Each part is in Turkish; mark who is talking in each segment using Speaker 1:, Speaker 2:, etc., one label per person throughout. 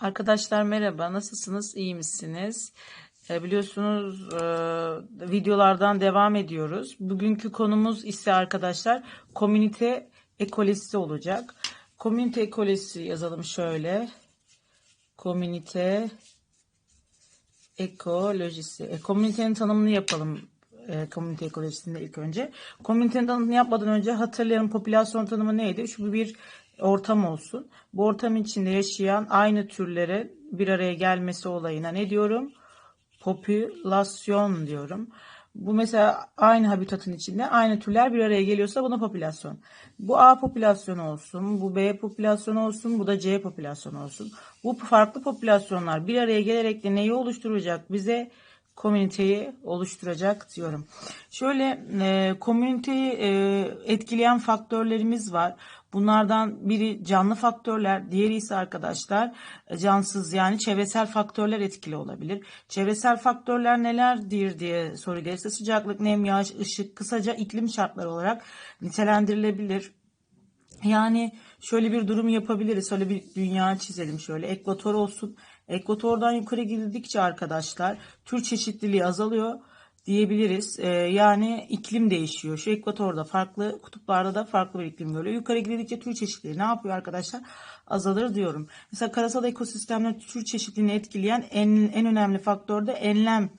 Speaker 1: Arkadaşlar merhaba, nasılsınız? İyi misiniz? E, biliyorsunuz e, videolardan devam ediyoruz. Bugünkü konumuz ise arkadaşlar komünite ekolojisi olacak. Komünite ekolojisi yazalım şöyle. Komünite ekolojisi. E, komünitenin tanımını yapalım. E, komünite ekolojisinde ilk önce. Komünitenin tanımını yapmadan önce hatırlayalım popülasyon tanımı neydi? Şu bir ortam olsun. Bu ortam içinde yaşayan aynı türlere bir araya gelmesi olayına ne diyorum? Popülasyon diyorum. Bu mesela aynı habitatın içinde aynı türler bir araya geliyorsa buna popülasyon. Bu A popülasyonu olsun, bu B popülasyonu olsun, bu da C popülasyonu olsun. Bu farklı popülasyonlar bir araya gelerek de neyi oluşturacak? Bize komüniteyi oluşturacak diyorum. Şöyle e, komüniteyi e, etkileyen faktörlerimiz var. Bunlardan biri canlı faktörler, diğeri ise arkadaşlar e, cansız yani çevresel faktörler etkili olabilir. Çevresel faktörler nelerdir diye soru gelirse sıcaklık, nem, yağış, ışık, kısaca iklim şartları olarak nitelendirilebilir. Yani şöyle bir durum yapabiliriz. Şöyle bir dünya çizelim şöyle. Ekvator olsun. Ekvatordan yukarı gidildikçe arkadaşlar tür çeşitliliği azalıyor diyebiliriz. Ee, yani iklim değişiyor. Şu ekvatorda farklı, kutuplarda da farklı bir iklim görüyor. Yukarı gidildikçe tür çeşitliliği ne yapıyor arkadaşlar? Azalır diyorum. Mesela karasal ekosistemler tür çeşitliliğini etkileyen en, en önemli faktör de enlem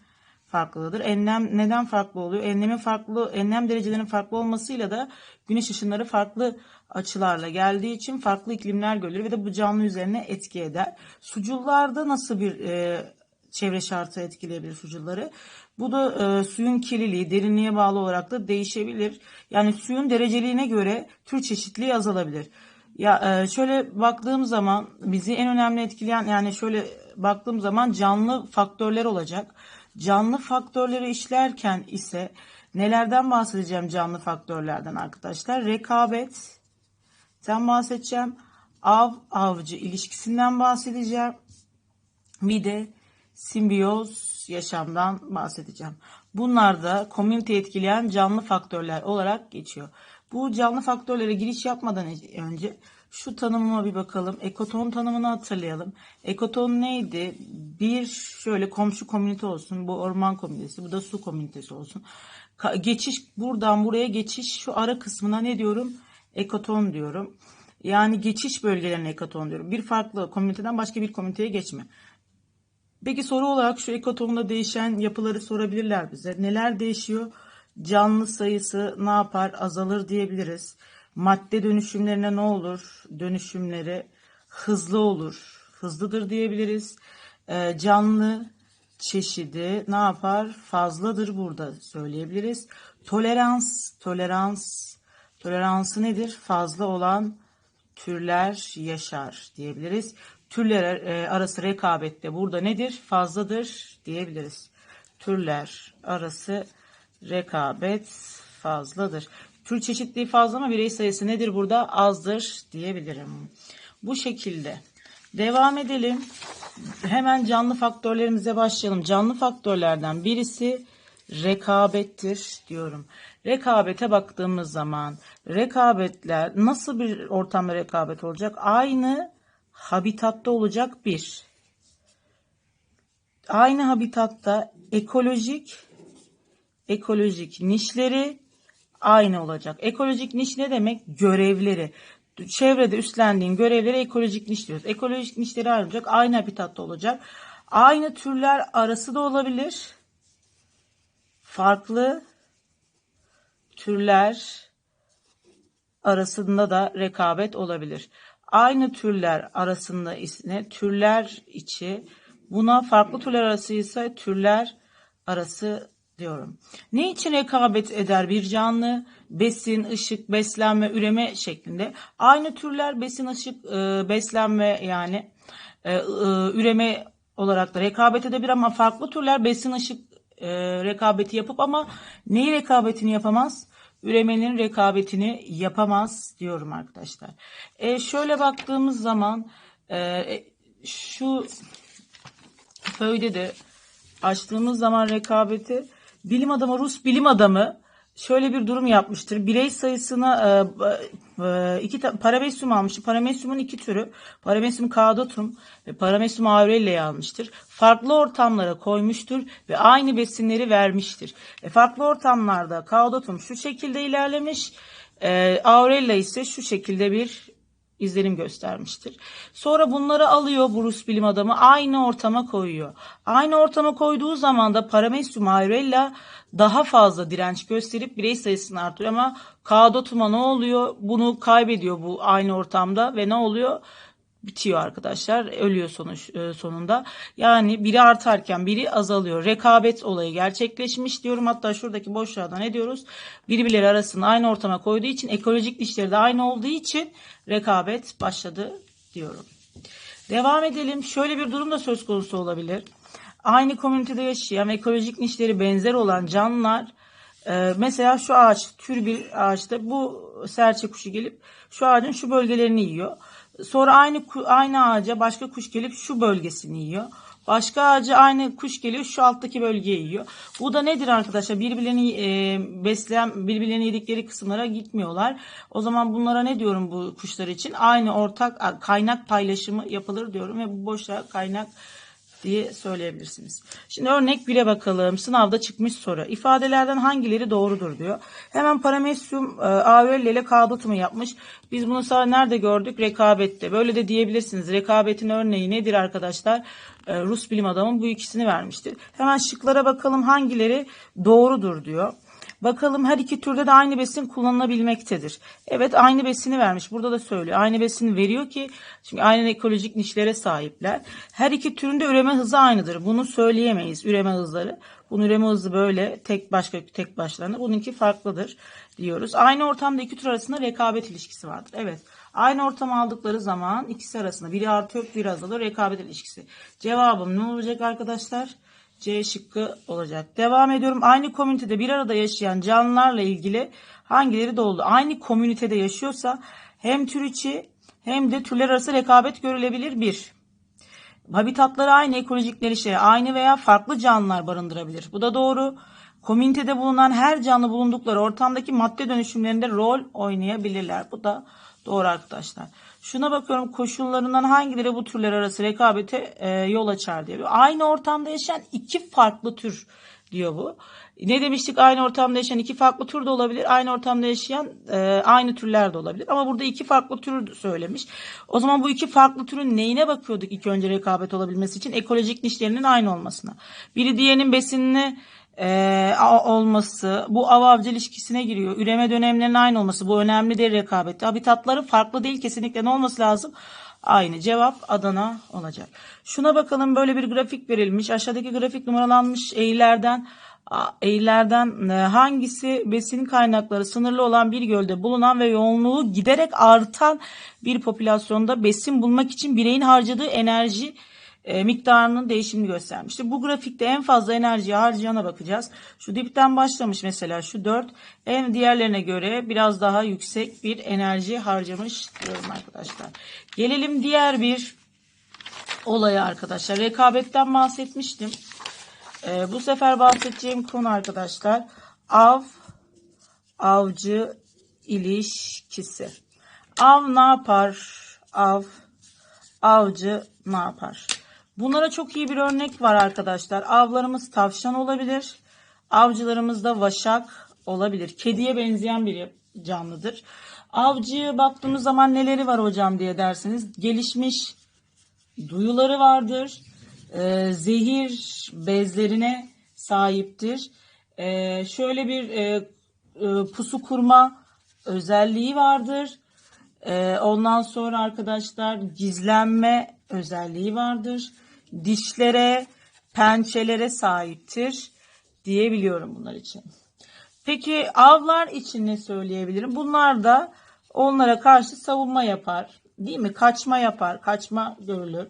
Speaker 1: farklılıdır. Enlem neden farklı oluyor? Enlemin farklı, enlem derecelerinin farklı olmasıyla da güneş ışınları farklı açılarla geldiği için farklı iklimler görülür ve de bu canlı üzerine etki eder. Sucullarda nasıl bir e, çevre şartı etkileyebilir suculları? Bu da e, suyun kirliliği, derinliğe bağlı olarak da değişebilir. Yani suyun dereceliğine göre tür çeşitliliği azalabilir. Ya e, şöyle baktığım zaman bizi en önemli etkileyen yani şöyle baktığım zaman canlı faktörler olacak. Canlı faktörleri işlerken ise nelerden bahsedeceğim canlı faktörlerden arkadaşlar? Rekabetten bahsedeceğim. Av avcı ilişkisinden bahsedeceğim. Bir de simbiyoz yaşamdan bahsedeceğim. Bunlar da komünite etkileyen canlı faktörler olarak geçiyor. Bu canlı faktörlere giriş yapmadan önce şu tanımıma bir bakalım. Ekoton tanımını hatırlayalım. Ekoton neydi? Bir şöyle komşu komünite olsun. Bu orman komünitesi. Bu da su komünitesi olsun. Geçiş buradan buraya geçiş şu ara kısmına ne diyorum? Ekoton diyorum. Yani geçiş bölgelerine ekoton diyorum. Bir farklı komüniteden başka bir komüniteye geçme. Peki soru olarak şu ekotonda değişen yapıları sorabilirler bize. Neler değişiyor? Canlı sayısı ne yapar? Azalır diyebiliriz. Madde dönüşümlerine ne olur? Dönüşümleri hızlı olur. Hızlıdır diyebiliriz. Ee, canlı çeşidi ne yapar? Fazladır burada söyleyebiliriz. Tolerans, tolerans, toleransı nedir? Fazla olan türler yaşar diyebiliriz. Türler e, arası rekabette burada nedir? Fazladır diyebiliriz. Türler arası rekabet fazladır. Tür çeşitliği fazla ama birey sayısı nedir burada? Azdır diyebilirim. Bu şekilde. Devam edelim. Hemen canlı faktörlerimize başlayalım. Canlı faktörlerden birisi rekabettir diyorum. Rekabete baktığımız zaman rekabetler nasıl bir ortamda rekabet olacak? Aynı habitatta olacak bir. Aynı habitatta ekolojik ekolojik nişleri aynı olacak. Ekolojik niş ne demek? Görevleri. Çevrede üstlendiğin görevleri ekolojik niş diyoruz. Ekolojik nişleri aynı olacak. Aynı habitatta olacak. Aynı türler arası da olabilir. Farklı türler arasında da rekabet olabilir. Aynı türler arasında ise türler içi buna farklı türler arası ise türler arası diyorum. Ne için rekabet eder bir canlı? Besin, ışık, beslenme, üreme şeklinde. Aynı türler besin, ışık, e, beslenme yani e, e, üreme olarak da rekabet edebilir ama farklı türler besin, ışık rekabeti yapıp ama neyi rekabetini yapamaz? Üremenin rekabetini yapamaz diyorum arkadaşlar. E, şöyle baktığımız zaman şu föyde de açtığımız zaman rekabeti bilim adamı Rus bilim adamı şöyle bir durum yapmıştır. Birey sayısına e, e, iki ta- paramesyum almıştır. Paramesyumun iki türü. Paramesyum caudatum ve paramesyum aurelia'yı almıştır. Farklı ortamlara koymuştur ve aynı besinleri vermiştir. E, farklı ortamlarda caudatum şu şekilde ilerlemiş. E, Aurelia ise şu şekilde bir izlenim göstermiştir. Sonra bunları alıyor bu Rus bilim adamı aynı ortama koyuyor. Aynı ortama koyduğu zaman da Paramesyum aurella daha fazla direnç gösterip birey sayısını artırıyor ama Kaudotuma ne oluyor? Bunu kaybediyor bu aynı ortamda ve ne oluyor? bitiyor arkadaşlar. Ölüyor sonuç e, sonunda. Yani biri artarken biri azalıyor. Rekabet olayı gerçekleşmiş diyorum. Hatta şuradaki boşluğa ne diyoruz? Birbirleri arasında aynı ortama koyduğu için ekolojik dişleri de aynı olduğu için rekabet başladı diyorum. Devam edelim. Şöyle bir durum da söz konusu olabilir. Aynı komünitede yaşayan ve ekolojik nişleri benzer olan canlılar e, mesela şu ağaç tür bir ağaçta bu serçe kuşu gelip şu ağacın şu bölgelerini yiyor. Sonra aynı aynı ağaca başka kuş gelip şu bölgesini yiyor. Başka ağaca aynı kuş geliyor şu alttaki bölgeyi yiyor. Bu da nedir arkadaşlar? Birbirlerini e, besleyen, birbirlerini yedikleri kısımlara gitmiyorlar. O zaman bunlara ne diyorum bu kuşlar için? Aynı ortak kaynak paylaşımı yapılır diyorum ve bu boşa kaynak diye söyleyebilirsiniz. Şimdi örnek 1'e bakalım. Sınavda çıkmış soru. İfadelerden hangileri doğrudur diyor. Hemen paramesyum e, Aurelli ile Kaudutum'u yapmış. Biz bunu sağ nerede gördük? Rekabette. Böyle de diyebilirsiniz. Rekabetin örneği nedir arkadaşlar? E, Rus bilim adamı bu ikisini vermiştir. Hemen şıklara bakalım hangileri doğrudur diyor. Bakalım her iki türde de aynı besin kullanılabilmektedir. Evet aynı besini vermiş. Burada da söylüyor. Aynı besini veriyor ki çünkü aynı ekolojik nişlere sahipler. Her iki türün de üreme hızı aynıdır. Bunu söyleyemeyiz üreme hızları. Bunun üreme hızı böyle tek başka tek başlarına. Bununki farklıdır diyoruz. Aynı ortamda iki tür arasında rekabet ilişkisi vardır. Evet. Aynı ortama aldıkları zaman ikisi arasında biri artıyor biri azalıyor rekabet ilişkisi. Cevabım ne olacak arkadaşlar? C şıkkı olacak. Devam ediyorum. Aynı komünitede bir arada yaşayan canlılarla ilgili hangileri doğru? Aynı komünitede yaşıyorsa hem tür içi hem de türler arası rekabet görülebilir. Bir. Habitatları aynı ekolojik gelişleri aynı veya farklı canlılar barındırabilir. Bu da doğru. Komünitede bulunan her canlı bulundukları ortamdaki madde dönüşümlerinde rol oynayabilirler. Bu da doğru arkadaşlar. Şuna bakıyorum koşullarından hangileri bu türler arası rekabete e, yol açar diyor. Aynı ortamda yaşayan iki farklı tür diyor bu. Ne demiştik aynı ortamda yaşayan iki farklı tür de olabilir. Aynı ortamda yaşayan e, aynı türler de olabilir. Ama burada iki farklı tür söylemiş. O zaman bu iki farklı türün neyine bakıyorduk ilk önce rekabet olabilmesi için? Ekolojik nişlerinin aynı olmasına. Biri diğerinin besinini e, olması, bu av avcı ilişkisine giriyor. Üreme dönemlerinin aynı olması, bu önemli değil rekabette. Habitatları farklı değil kesinlikle ne olması lazım? Aynı cevap Adana olacak. Şuna bakalım böyle bir grafik verilmiş. Aşağıdaki grafik numaralanmış eğrilerden eğrilerden e, hangisi besin kaynakları sınırlı olan bir gölde bulunan ve yoğunluğu giderek artan bir popülasyonda besin bulmak için bireyin harcadığı enerji e, miktarının değişimini göstermiştir. Bu grafikte en fazla enerjiyi harcayana bakacağız. Şu dipten başlamış mesela şu 4 en diğerlerine göre biraz daha yüksek bir enerji harcamış diyorum arkadaşlar. Gelelim diğer bir olaya arkadaşlar. Rekabetten bahsetmiştim. E, bu sefer bahsedeceğim konu arkadaşlar av avcı ilişkisi. Av ne yapar? Av avcı ne yapar? Bunlara çok iyi bir örnek var arkadaşlar. Avlarımız tavşan olabilir. Avcılarımız da vaşak olabilir. Kediye benzeyen bir canlıdır. Avcıya baktığımız zaman neleri var hocam diye dersiniz. Gelişmiş duyuları vardır. Ee, zehir bezlerine sahiptir. Ee, şöyle bir e, e, pusu kurma özelliği vardır. Ee, ondan sonra arkadaşlar gizlenme özelliği vardır. Dişlere, pençelere sahiptir diyebiliyorum bunlar için. Peki avlar için ne söyleyebilirim? Bunlar da onlara karşı savunma yapar. Değil mi? Kaçma yapar. Kaçma görülür.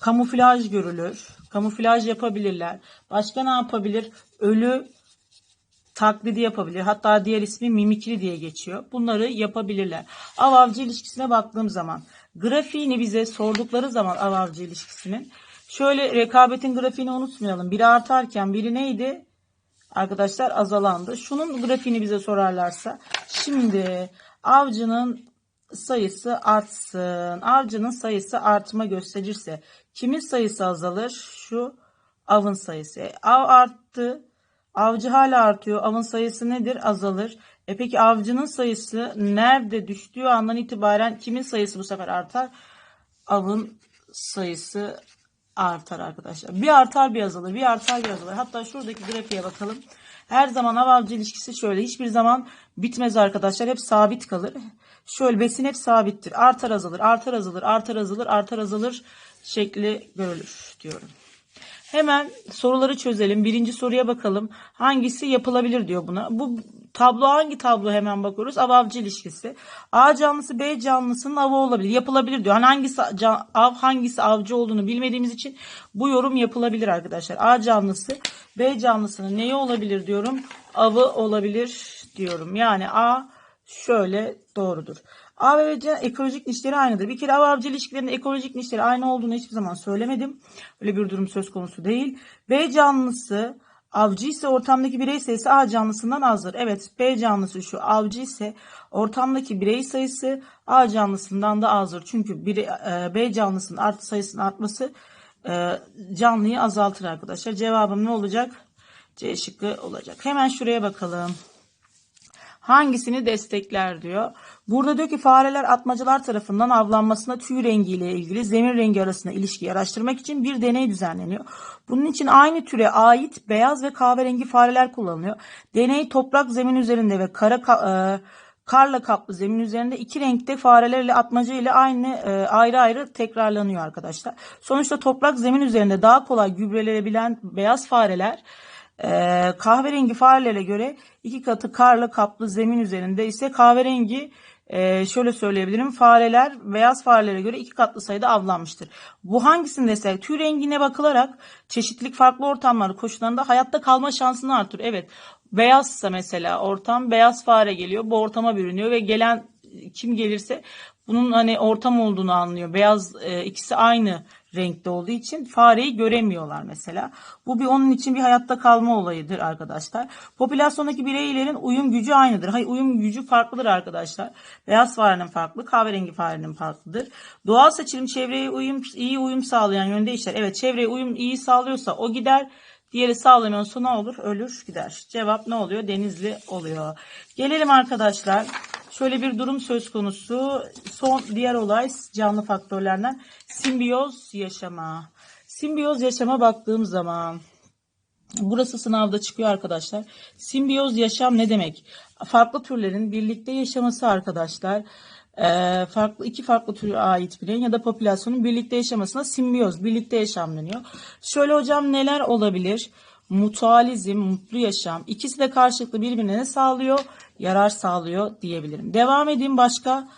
Speaker 1: Kamuflaj görülür. Kamuflaj yapabilirler. Başka ne yapabilir? Ölü taklidi yapabilir. Hatta diğer ismi mimikri diye geçiyor. Bunları yapabilirler. Av avcı ilişkisine baktığım zaman grafiğini bize sordukları zaman av avcı ilişkisinin şöyle rekabetin grafiğini unutmayalım. Biri artarken biri neydi? arkadaşlar azalandı. Şunun grafiğini bize sorarlarsa şimdi avcının sayısı artsın. Avcının sayısı artma gösterirse kimin sayısı azalır? Şu avın sayısı. E, Av arttı. Avcı hala artıyor. Avın sayısı nedir? Azalır. E peki avcının sayısı nerede düştüğü andan itibaren kimin sayısı bu sefer artar? Avın sayısı artar arkadaşlar. Bir artar bir azalır. Bir artar bir azalır. Hatta şuradaki grafiğe bakalım. Her zaman av avcı ilişkisi şöyle. Hiçbir zaman bitmez arkadaşlar. Hep sabit kalır. Şöyle besin hep sabittir. Artar azalır, artar azalır, artar azalır, artar azalır şekli görülür diyorum. Hemen soruları çözelim. Birinci soruya bakalım. Hangisi yapılabilir diyor buna. Bu tablo hangi tablo hemen bakıyoruz. Av avcı ilişkisi. A canlısı B canlısının avı olabilir. Yapılabilir diyor. Hani hangisi can- av hangisi avcı olduğunu bilmediğimiz için bu yorum yapılabilir arkadaşlar. A canlısı B canlısının neyi olabilir diyorum. Avı olabilir diyorum. Yani A şöyle doğrudur. A ve C ekolojik nişleri aynıdır. Bir kere av avcı ilişkilerinin ekolojik nişleri aynı olduğunu hiçbir zaman söylemedim. Öyle bir durum söz konusu değil. B canlısı avcı ise ortamdaki birey sayısı A canlısından azdır. Evet B canlısı şu avcı ise ortamdaki birey sayısı A canlısından da azdır. Çünkü biri, e, B canlısının artı sayısının artması e, canlıyı azaltır arkadaşlar. Cevabım ne olacak? C şıkkı olacak. Hemen şuraya bakalım hangisini destekler diyor. Burada diyor ki fareler atmacılar tarafından avlanmasına tüy rengiyle ilgili zemin rengi arasında ilişkiyi araştırmak için bir deney düzenleniyor. Bunun için aynı türe ait beyaz ve kahverengi fareler kullanılıyor. Deney toprak zemin üzerinde ve kara ka- e, karla kaplı zemin üzerinde iki renkte fareler ile atmaca ile aynı e, ayrı ayrı tekrarlanıyor arkadaşlar. Sonuçta toprak zemin üzerinde daha kolay gübrelenebilen beyaz fareler ee, kahverengi farelere göre iki katı karla kaplı zemin üzerinde ise kahverengi e, şöyle söyleyebilirim fareler beyaz farelere göre iki katlı sayıda avlanmıştır. Bu hangisini desek tüy rengine bakılarak çeşitlilik farklı ortamları koşullarında hayatta kalma şansını artırır. Evet beyazsa mesela ortam beyaz fare geliyor bu ortama bürünüyor ve gelen kim gelirse bunun hani ortam olduğunu anlıyor. Beyaz e, ikisi aynı renkte olduğu için fareyi göremiyorlar mesela. Bu bir onun için bir hayatta kalma olayıdır arkadaşlar. Popülasyondaki bireylerin uyum gücü aynıdır. Hayır uyum gücü farklıdır arkadaşlar. Beyaz farenin farklı, kahverengi farenin farklıdır. Doğal seçilim çevreye uyum iyi uyum sağlayan yönde işler. Evet çevreye uyum iyi sağlıyorsa o gider. Diğeri sağlamıyorsa ne olur? Ölür gider. Cevap ne oluyor? Denizli oluyor. Gelelim arkadaşlar. Şöyle bir durum söz konusu. Son diğer olay canlı faktörlerden simbiyoz yaşama. Simbiyoz yaşama baktığım zaman burası sınavda çıkıyor arkadaşlar. Simbiyoz yaşam ne demek? Farklı türlerin birlikte yaşaması arkadaşlar. Ee, farklı iki farklı türe ait bireyin ya da popülasyonun birlikte yaşamasına simbiyoz, birlikte yaşam deniyor. Şöyle hocam neler olabilir? Mutualizm, mutlu yaşam. İkisi de karşılıklı birbirine ne sağlıyor? Yarar sağlıyor diyebilirim. Devam edeyim başka.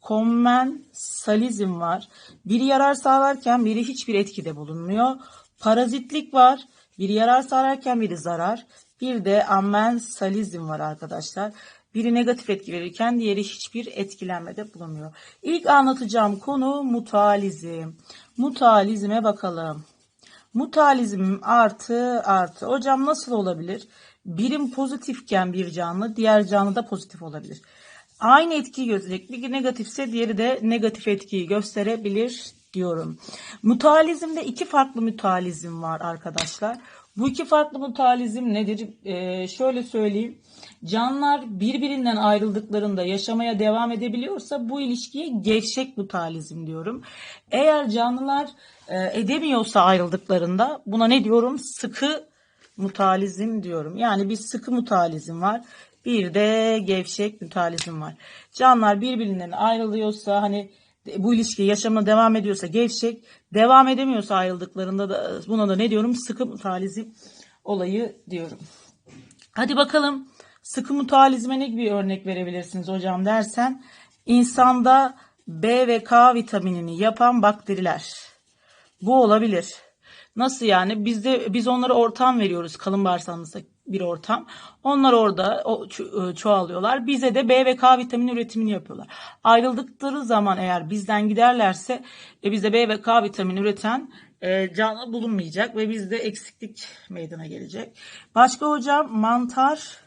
Speaker 1: Kommensalizm var. Biri yarar sağlarken biri hiçbir etkide bulunmuyor. Parazitlik var. Biri yarar sağlarken biri zarar. Bir de ammensalizm var arkadaşlar. Biri negatif etki verirken diğeri hiçbir etkilenmede bulunmuyor. İlk anlatacağım konu mutualizm. Mutualizme bakalım. Mutualizm artı artı. Hocam nasıl olabilir? Birim pozitifken bir canlı diğer canlı da pozitif olabilir. Aynı etkiyi gösterecek. Bir negatifse diğeri de negatif etkiyi gösterebilir diyorum. Mutualizmde iki farklı mutualizm var arkadaşlar. Bu iki farklı mutualizm nedir? Ee, şöyle söyleyeyim. Canlılar birbirinden ayrıldıklarında yaşamaya devam edebiliyorsa bu ilişkiye gevşek mutualizm diyorum. Eğer canlılar e, edemiyorsa ayrıldıklarında buna ne diyorum? Sıkı mutualizm diyorum. Yani bir sıkı mutualizm var. Bir de gevşek mutualizm var. Canlılar birbirinden ayrılıyorsa hani bu ilişki yaşamına devam ediyorsa gevşek, devam edemiyorsa ayrıldıklarında da buna da ne diyorum? Sıkı mutualizm olayı diyorum. Hadi bakalım sıkı mutualizme ne gibi örnek verebilirsiniz hocam dersen insanda B ve K vitaminini yapan bakteriler. Bu olabilir. Nasıl yani? Biz de biz onlara ortam veriyoruz kalın bağırsağımızda. bir ortam. Onlar orada o- e, çoğalıyorlar. Bize de B ve K vitamini üretimini yapıyorlar. Ayrıldıkları zaman eğer bizden giderlerse e, bizde B ve K vitamini üreten e, canlı bulunmayacak ve bizde eksiklik meydana gelecek. Başka hocam mantar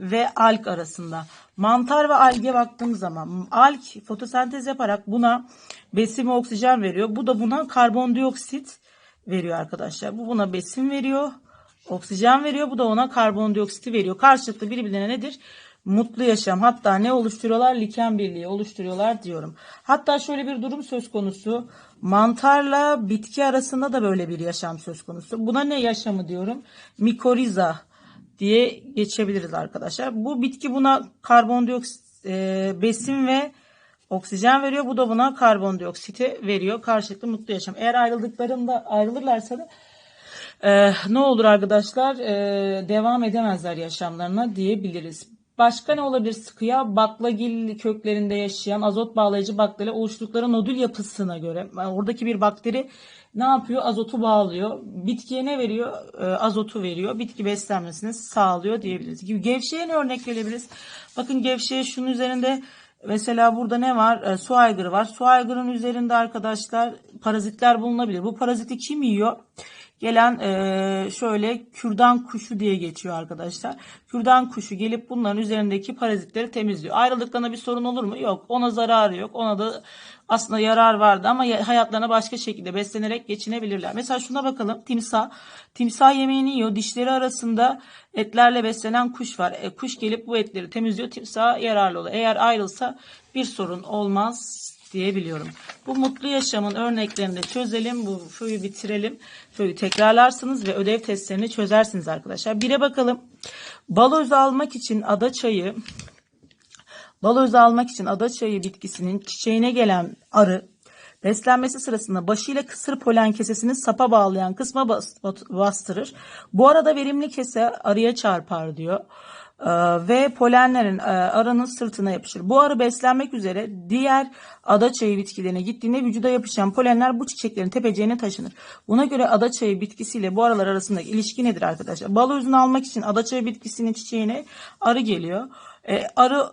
Speaker 1: ve alg arasında. Mantar ve alge baktığım zaman alg fotosentez yaparak buna besin ve oksijen veriyor. Bu da buna karbondioksit veriyor arkadaşlar. Bu buna besin veriyor, oksijen veriyor. Bu da ona karbondioksiti veriyor. Karşılıklı birbirlerine nedir? Mutlu yaşam. Hatta ne oluşturuyorlar? Liken birliği oluşturuyorlar diyorum. Hatta şöyle bir durum söz konusu. Mantarla bitki arasında da böyle bir yaşam söz konusu. Buna ne yaşamı diyorum? Mikoriza diye geçebiliriz arkadaşlar. Bu bitki buna karbondioksit e, besin ve oksijen veriyor. Bu da buna karbondioksiti veriyor. Karşılıklı mutlu yaşam. Eğer ayrıldıklarında ayrılırlarsa da e, ne olur arkadaşlar E, devam edemezler yaşamlarına diyebiliriz. Başka ne olabilir sıkıya? Baklagil köklerinde yaşayan azot bağlayıcı bakteri oluşturdukları nodül yapısına göre oradaki bir bakteri ne yapıyor? Azotu bağlıyor. Bitkiye ne veriyor? E, azotu veriyor. Bitki beslenmesini sağlıyor diyebiliriz. Gevşeye ne örnek verebiliriz? Bakın gevşeye şunun üzerinde Mesela burada ne var? E, su aygırı var. Su aygırının üzerinde arkadaşlar parazitler bulunabilir. Bu paraziti kim yiyor? Gelen e, şöyle kürdan kuşu diye geçiyor arkadaşlar. Kürdan kuşu gelip bunların üzerindeki parazitleri temizliyor. Ayrılıklarına bir sorun olur mu? Yok. Ona zararı yok. Ona da aslında yarar vardı ama ya- hayatlarına başka şekilde beslenerek geçinebilirler. Mesela şuna bakalım. Timsah. Timsah yemeğini yiyor. Dişleri arasında etlerle beslenen kuş var. E, kuş gelip bu etleri temizliyor. Timsaha yararlı oluyor. Eğer ayrılsa bir sorun olmaz diyebiliyorum. Bu mutlu yaşamın örneklerini de çözelim. Bu föyü bitirelim. Föyü tekrarlarsınız ve ödev testlerini çözersiniz arkadaşlar. Bire bakalım. Bal özü almak için ada çayı Bal özü almak için adaçayı bitkisinin çiçeğine gelen arı beslenmesi sırasında başıyla kısır polen kesesini sapa bağlayan kısma bastırır. Bu arada verimli kese arıya çarpar diyor. Ee, ve polenlerin e, arının sırtına yapışır. Bu arı beslenmek üzere diğer adaçayı bitkilerine gittiğinde vücuda yapışan polenler bu çiçeklerin tepeceğine taşınır. Buna göre adaçayı bitkisiyle bu arılar arasındaki ilişki nedir arkadaşlar? Bal özünü almak için adaçayı bitkisinin çiçeğine arı geliyor. E, arı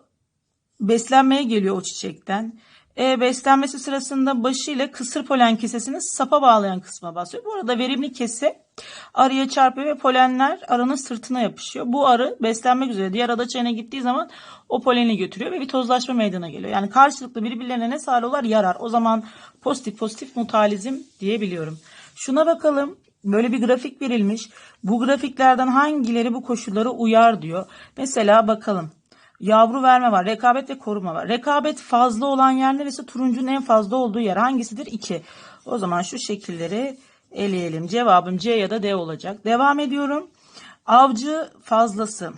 Speaker 1: beslenmeye geliyor o çiçekten. E, beslenmesi sırasında başıyla kısır polen kesesini sapa bağlayan kısma basıyor. Bu arada verimli kese arıya çarpıyor ve polenler arının sırtına yapışıyor. Bu arı beslenmek üzere diğer ada çayına gittiği zaman o poleni götürüyor ve bir tozlaşma meydana geliyor. Yani karşılıklı birbirlerine ne sağlıyorlar? Yarar. O zaman pozitif pozitif mutalizm diyebiliyorum. Şuna bakalım. Böyle bir grafik verilmiş. Bu grafiklerden hangileri bu koşullara uyar diyor. Mesela bakalım. Yavru verme var. Rekabet ve koruma var. Rekabet fazla olan yer neresi? Turuncunun en fazla olduğu yer hangisidir? 2. O zaman şu şekilleri eleyelim. Cevabım C ya da D olacak. Devam ediyorum. Avcı fazlası.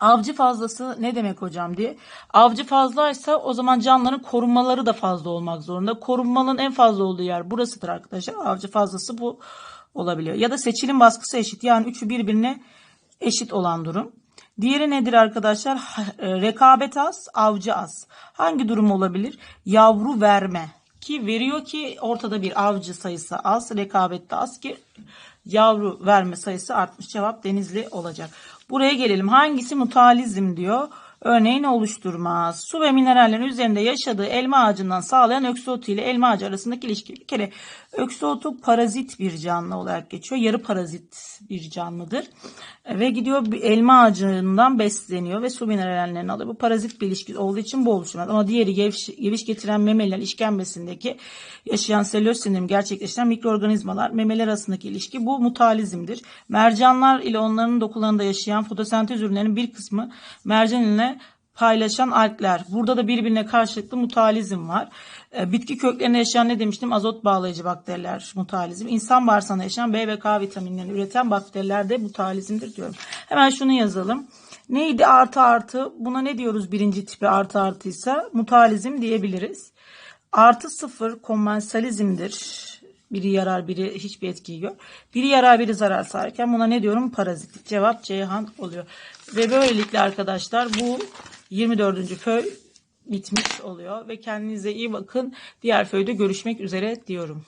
Speaker 1: Avcı fazlası ne demek hocam diye. Avcı fazlaysa o zaman canlıların korunmaları da fazla olmak zorunda. Korunmanın en fazla olduğu yer burasıdır arkadaşlar. Avcı fazlası bu olabiliyor. Ya da seçilim baskısı eşit. Yani üçü birbirine eşit olan durum. Diğeri nedir arkadaşlar? E, Rekabet az, avcı az. Hangi durum olabilir? Yavru verme. Ki veriyor ki ortada bir avcı sayısı az, rekabet de az ki yavru verme sayısı artmış. Cevap denizli olacak. Buraya gelelim. Hangisi mutalizm diyor. Örneğin oluşturmaz. Su ve minerallerin üzerinde yaşadığı elma ağacından sağlayan öksüotu ile elma ağacı arasındaki ilişki. Bir kere öksüotu parazit bir canlı olarak geçiyor. Yarı parazit bir canlıdır. E, Ve gidiyor elma ağacından besleniyor ve su minerallerini alıyor. Bu parazit bir ilişki olduğu için bu oluşmaz. Ama diğeri geviş, geviş getiren memeliler işkembesindeki yaşayan selüloz sindirimi gerçekleştiren mikroorganizmalar memeler arasındaki ilişki bu mutalizmdir. Mercanlar ile onların dokularında yaşayan fotosentez ürünlerinin bir kısmı mercan ile paylaşan algler. Burada da birbirine karşılıklı mutalizm var. E, Bitki köklerinde yaşayan ne demiştim? Azot bağlayıcı bakteriler mutalizm. İnsan bağırsağında yaşayan B ve K vitaminlerini üreten bakteriler de mutalizmdir diyorum. Hemen şunu yazalım. Neydi artı artı? Buna ne diyoruz birinci tipi artı artıysa? Mutalizm diyebiliriz. Artı sıfır komensalizmdir. Biri yarar biri hiçbir etkiyi yok. Biri yarar biri zarar sağlarken buna ne diyorum? Parazitlik. Cevap Ceyhan oluyor. Ve böylelikle arkadaşlar bu 24. föy bitmiş oluyor. Ve kendinize iyi bakın. Diğer föyde görüşmek üzere diyorum.